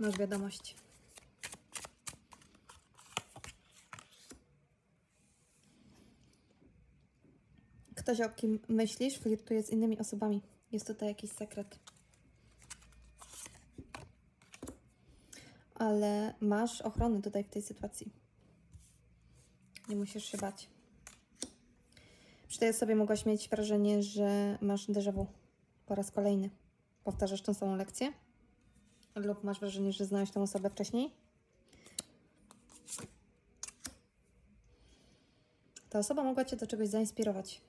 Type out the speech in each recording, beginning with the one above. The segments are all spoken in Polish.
Masz wiadomość. Ktoś, o kim myślisz, flirtuje z innymi osobami. Jest tutaj jakiś sekret. Ale masz ochronę tutaj w tej sytuacji. Nie musisz się bać. Przy tej osobie mogłaś mieć wrażenie, że masz déjà vu po raz kolejny. Powtarzasz tą samą lekcję? Lub masz wrażenie, że znałeś tę osobę wcześniej? Ta osoba mogła Cię do czegoś zainspirować.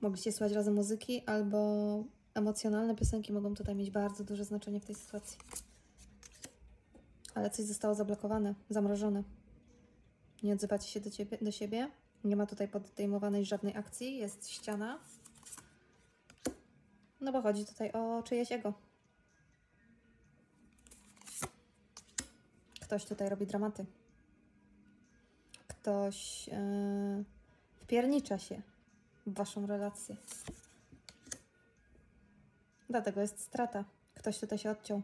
Mogliście słuchać razem muzyki, albo emocjonalne piosenki mogą tutaj mieć bardzo duże znaczenie w tej sytuacji. Ale coś zostało zablokowane, zamrożone. Nie odzywacie się do, ciebie, do siebie. Nie ma tutaj podejmowanej żadnej akcji. Jest ściana. No bo chodzi tutaj o czyjeś ego. Ktoś tutaj robi dramaty. Ktoś yy, wpiernicza się w waszą relację. Dlatego jest strata. Ktoś tutaj się odciął.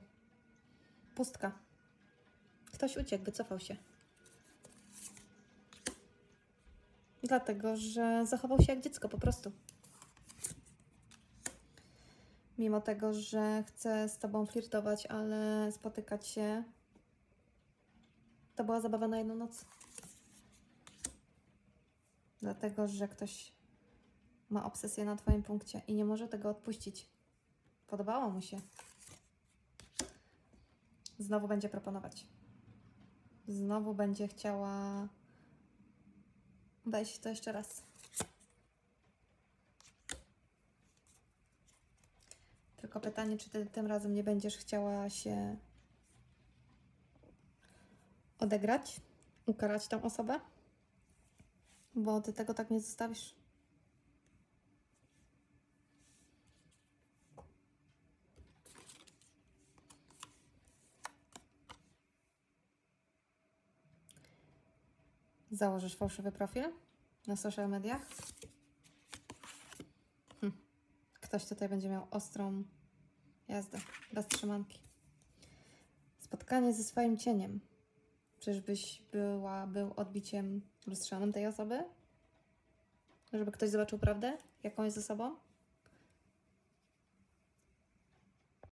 Pustka. Ktoś uciekł, wycofał się. Dlatego, że zachował się jak dziecko po prostu. Mimo tego, że chce z tobą flirtować, ale spotykać się, to była zabawa na jedną noc. Dlatego, że ktoś ma obsesję na twoim punkcie i nie może tego odpuścić. Podobało mu się. Znowu będzie proponować. Znowu będzie chciała wejść w to jeszcze raz. Tylko pytanie, czy ty tym razem nie będziesz chciała się odegrać, ukarać tą osobę? Bo ty tego tak nie zostawisz. Założysz fałszywy profil na social mediach? Hm. Ktoś tutaj będzie miał ostrą jazdę, bez trzymanki. Spotkanie ze swoim cieniem. Czyżbyś była, był odbiciem lustrzanym tej osoby? Żeby ktoś zobaczył prawdę, jaką jest ze sobą?